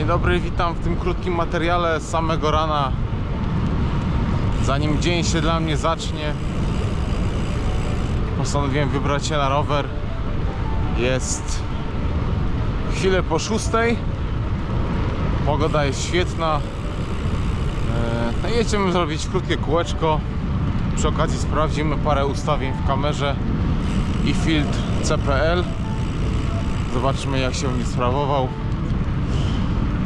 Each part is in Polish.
Dzień dobry, witam w tym krótkim materiale z samego rana. Zanim dzień się dla mnie zacznie, postanowiłem wybrać się na rower. Jest chwilę po szóstej. Pogoda jest świetna. E, No jedziemy zrobić krótkie kółeczko. Przy okazji sprawdzimy parę ustawień w kamerze i filtr CPL. Zobaczymy jak się będzie sprawował.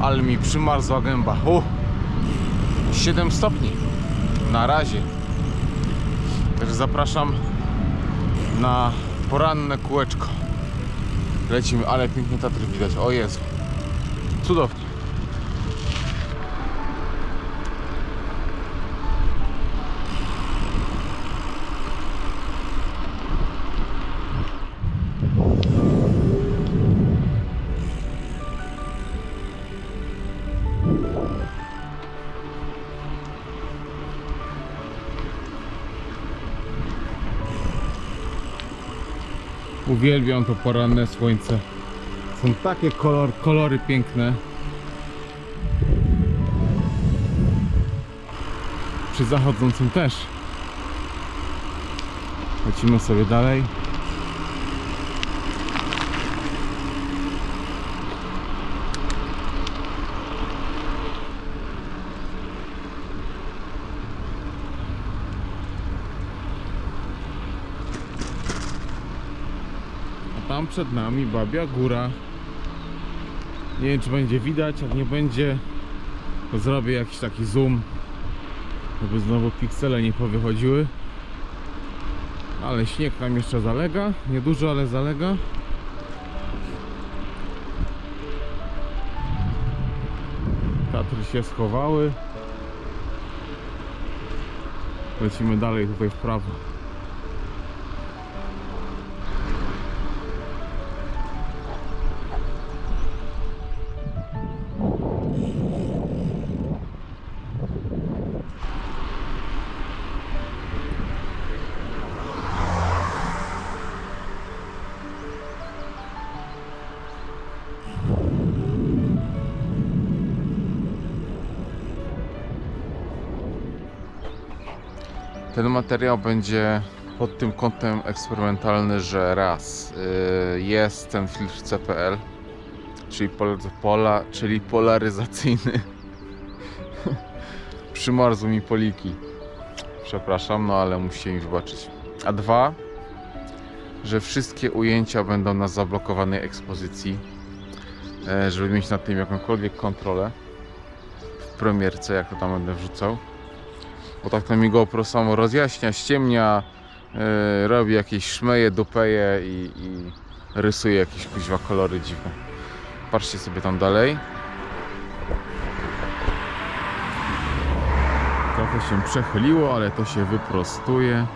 Ale mi przymarzła gęba. U, 7 stopni. Na razie. Także zapraszam na poranne kółeczko. Lecimy, ale pięknie Tatry widać. O Jezu. Cudownie. Uwielbiam to poranne słońce. Są takie kolor, kolory piękne. Przy zachodzącym też. Lecimy sobie dalej. Tam przed nami Babia Góra. Nie wiem czy będzie widać, jak nie będzie to zrobię jakiś taki zoom żeby znowu piksele nie powychodziły. Ale śnieg tam jeszcze zalega. Niedużo ale zalega. Tatry się schowały. Lecimy dalej tutaj w prawo Ten materiał będzie pod tym kątem eksperymentalny, że raz y, jest ten filtr CPL, czyli, pol, pola, czyli polaryzacyjny. Przymarzły mi poliki. Przepraszam, no ale musicie mi wybaczyć. A dwa, że wszystkie ujęcia będą na zablokowanej ekspozycji, e, żeby mieć nad tym jakąkolwiek kontrolę w premierce, jak to tam będę wrzucał bo tak to mi GoPro samo rozjaśnia, ściemnia, yy, robi jakieś szmeje, dupeje i, i rysuje jakieś kuźwa kolory dziwne. Patrzcie sobie tam dalej. Trochę się przechyliło, ale to się wyprostuje.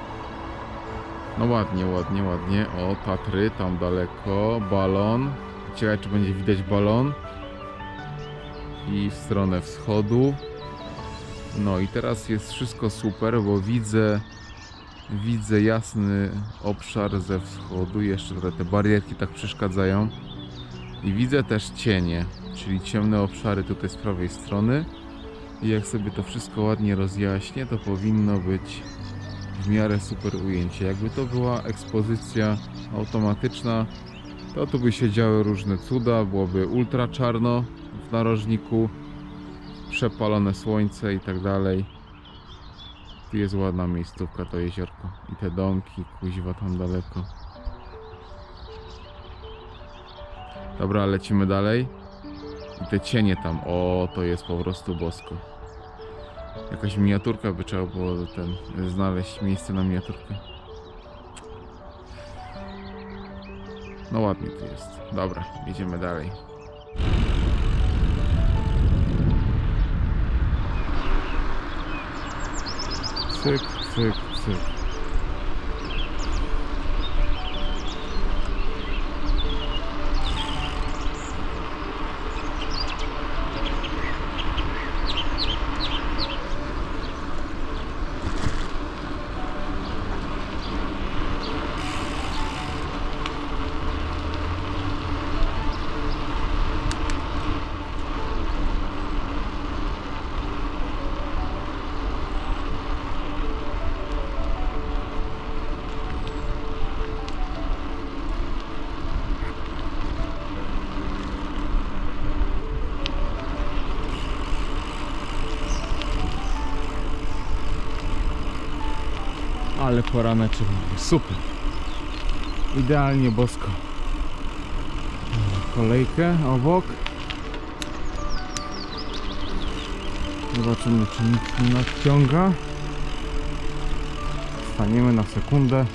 No ładnie, ładnie, ładnie. O, Tatry tam daleko, balon. Ciekawe czy będzie widać balon. I w stronę wschodu. No i teraz jest wszystko super, bo widzę widzę jasny obszar ze wschodu, jeszcze tutaj te barierki tak przeszkadzają. I widzę też cienie, czyli ciemne obszary tutaj z prawej strony. I jak sobie to wszystko ładnie rozjaśnię, to powinno być w miarę super ujęcie. Jakby to była ekspozycja automatyczna, to tu by się działy różne cuda, byłoby ultra czarno w narożniku, przepalone słońce i tak dalej. Tu jest ładna miejscówka, to jeziorko. I te domki, kuźwa tam daleko. Dobra, lecimy dalej. I te cienie tam, o, to jest po prostu bosko. Jakaś miniaturka by trzeba było ten, znaleźć miejsce na miniaturkę. No ładnie tu jest. Dobra, jedziemy dalej. zack, zack, zack. Ale poraneczek mówię, super. Idealnie bosko. Kolejkę obok. Zobaczymy czy nikt nie nadciąga. Staniemy na sekundę.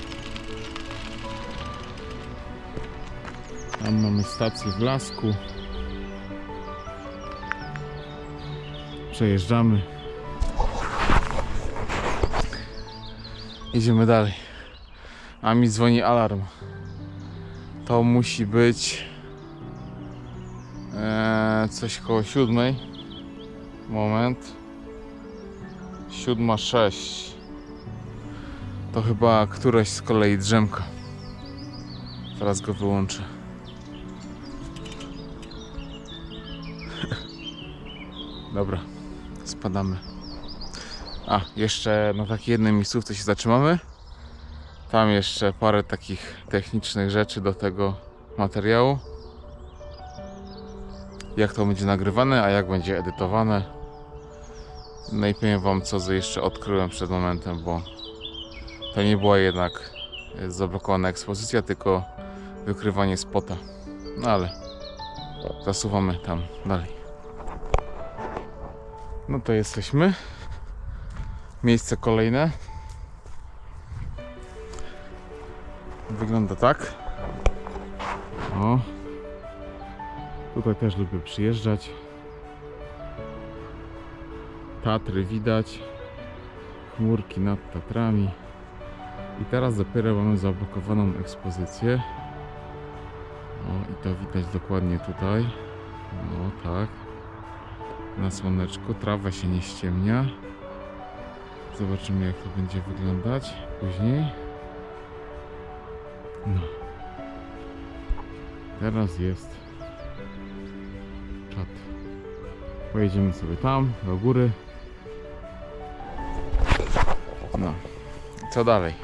Tam mamy stację w Lasku. Przejeżdżamy. Idziemy dalej. A mi dzwoni alarm. To musi być e, coś koło siódmej. Moment. Siódma sześć. To chyba któraś z kolei drzemka. Teraz go wyłączę. Dobra, spadamy. A, jeszcze na takiej jednej miejscówce się zatrzymamy. Tam jeszcze parę takich technicznych rzeczy do tego materiału. Jak to będzie nagrywane, a jak będzie edytowane. Powiem Wam, co jeszcze odkryłem przed momentem, bo to nie była jednak zablokowana ekspozycja, tylko wykrywanie spota. No ale zasuwamy tam dalej. No to jesteśmy. Miejsce kolejne. Wygląda tak. O. Tutaj też lubię przyjeżdżać. Tatry widać. Chmurki nad Tatrami. I teraz dopiero mamy zablokowaną ekspozycję. O, i to widać dokładnie tutaj. No tak. Na słoneczku. Trawa się nie ściemnia. Zobaczymy jak to będzie wyglądać później. No. Teraz jest czat. Pojedziemy sobie tam, do góry. No. Co dalej?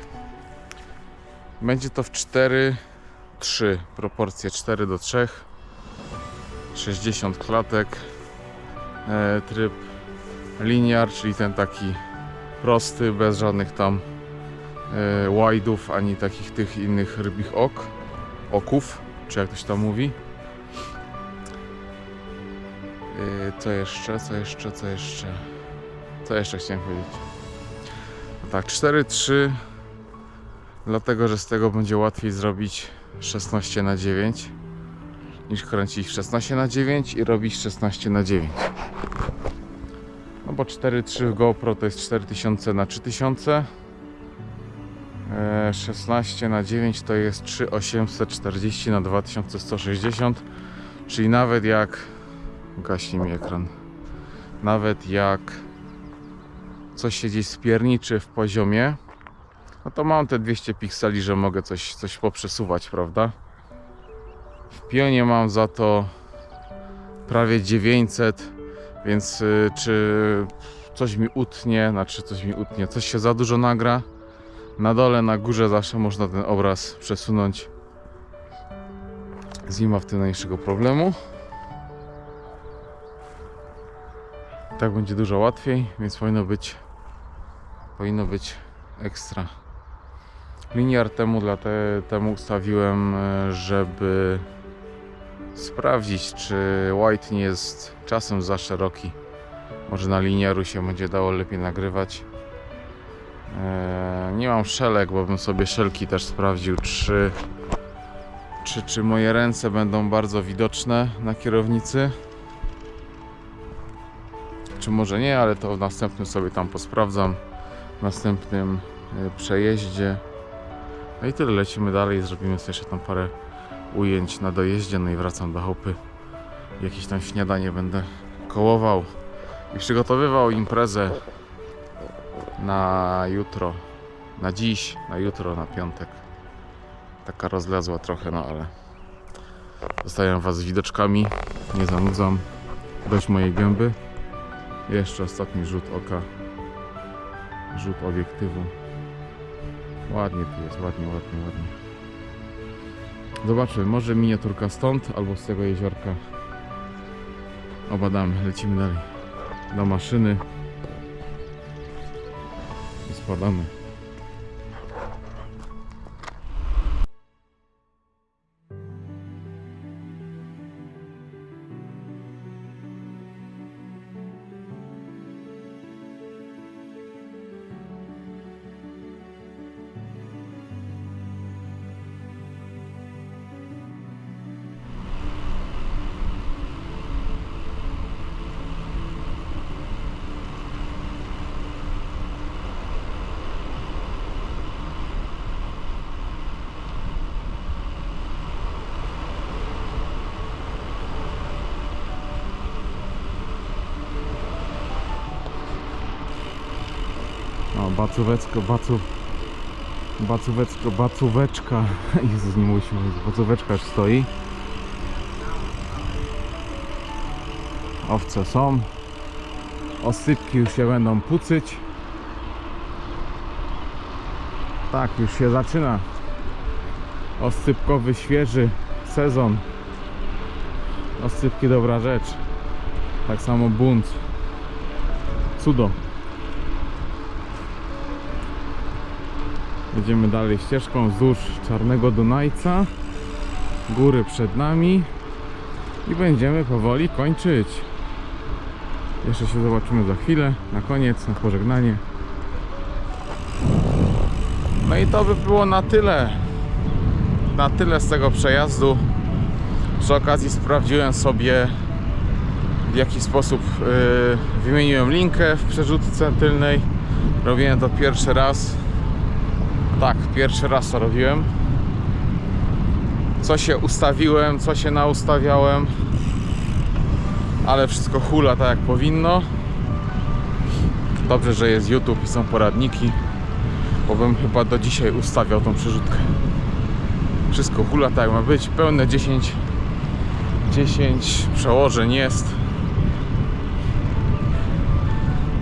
Będzie to w 4 3 proporcje 4 do 3 60 klatek e, tryb liniar, czyli ten taki prosty, bez żadnych tam e, wide'ów, ani takich tych innych rybich ok, oków, czy jak to się tam mówi. E, co jeszcze, co jeszcze, co jeszcze? Co jeszcze chciałem powiedzieć? No tak, 4-3, dlatego że z tego będzie łatwiej zrobić 16 na 9 niż kręcić 16 na 9 i robić 16 na 9. No bo 4.3 GoPro to jest 4000 na 3000. E, 16 na 9 to jest 3840 na 2160. Czyli nawet jak gaśnie mi ekran. Nawet jak coś się gdzieś spierniczy w poziomie, no to mam te 200 pikseli, że mogę coś, coś poprzesuwać, prawda? W pionie mam za to prawie 900 więc y, czy coś mi utnie, znaczy coś mi utnie, coś się za dużo nagra. Na dole, na górze zawsze można ten obraz przesunąć. Z w tym najmniejszego problemu. Tak będzie dużo łatwiej, więc powinno być powinno być ekstra. Liniar temu, dla te, temu ustawiłem, e, żeby sprawdzić, czy white nie jest czasem za szeroki. Może na liniaru się będzie dało lepiej nagrywać. Eee, nie mam szelek, bo bym sobie szelki też sprawdził, czy, czy, czy moje ręce będą bardzo widoczne na kierownicy. Czy może nie, ale to w następnym sobie tam posprawdzam. W następnym e, przejeździe. No i tyle, lecimy dalej, zrobimy sobie jeszcze tam parę ujęć na dojeździe, no i wracam do chopy. Jakieś tam śniadanie będę kołował i przygotowywał imprezę na jutro, na dziś, na jutro, na piątek. Taka rozlazła trochę, no ale zostawiam Was z widoczkami, nie zanudzam. Dość mojej gęby. Jeszcze ostatni rzut oka, rzut obiektywu. Ładnie tu jest, ładnie, ładnie, ładnie. Zobaczmy, może miniaturka stąd albo z tego jeziorka. Obadamy, lecimy dalej. Do maszyny. I spadamy. Bacówecko, bacu... Bacówecko, bacóweczka. Jezus, nie mówię się. Bacóweczka już stoi. Owce są. Osypki już się będą pucyć. Tak, już się zaczyna. Osypkowy, świeży sezon. Osypki dobra rzecz. Tak samo bunt. Cudo. Jedziemy dalej ścieżką wzdłuż Czarnego Dunajca. Góry przed nami. I będziemy powoli kończyć. Jeszcze się zobaczymy za chwilę. Na koniec, na pożegnanie. No i to by było na tyle. Na tyle z tego przejazdu. Przy okazji sprawdziłem sobie w jaki sposób yy, wymieniłem linkę w przerzutce tylnej. Robiłem to pierwszy raz. Tak, pierwszy raz to robiłem. Co się ustawiłem, co się naustawiałem. Ale wszystko hula tak jak powinno. Dobrze, że jest YouTube i są poradniki. Bo bym chyba do dzisiaj ustawiał tą przerzutkę. Wszystko hula tak ma być. Pełne 10 10 przełożeń jest.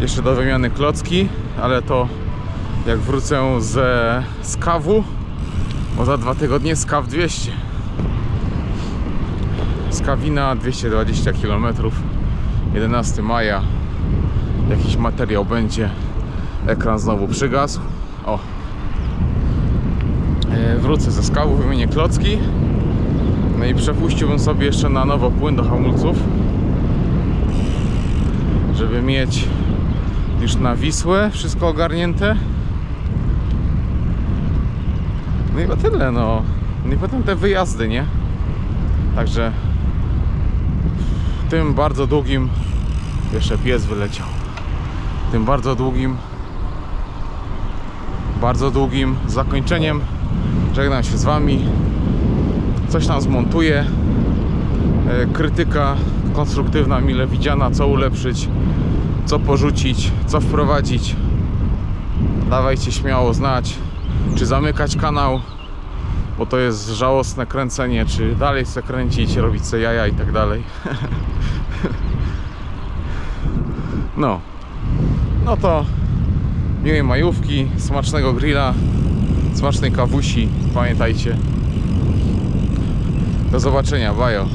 Jeszcze do wymiany klocki, ale to jak wrócę ze skawu, bo za dwa tygodnie skaw 200. Skawina 220 km. 11 maja. Jakiś materiał będzie. Ekran znowu przygasł. O. E, Wrócę ze skawu, wymienię klocki. No i przepuściłbym sobie jeszcze na nowo płyn do hamulców. Żeby mieć już na Wisłę wszystko ogarnięte. No i chyba tyle, no. No i potem te wyjazdy, nie? Także tym bardzo długim jeszcze pies wyleciał. Tym bardzo długim bardzo długim zakończeniem żegnam się z wami. Coś tam zmontuję. E, Krytyka konstruktywna, mile widziana, co ulepszyć, co porzucić, co wprowadzić. Dawajcie śmiało znać, czy zamykać kanał, bo to jest żałosne kręcenie, czy dalej chcę kręcić, robić sobie jaja i tak dalej. No. No to miłej majówki, smacznego grilla, smacznej kawusi. Pamiętajcie. Do zobaczenia, bajo.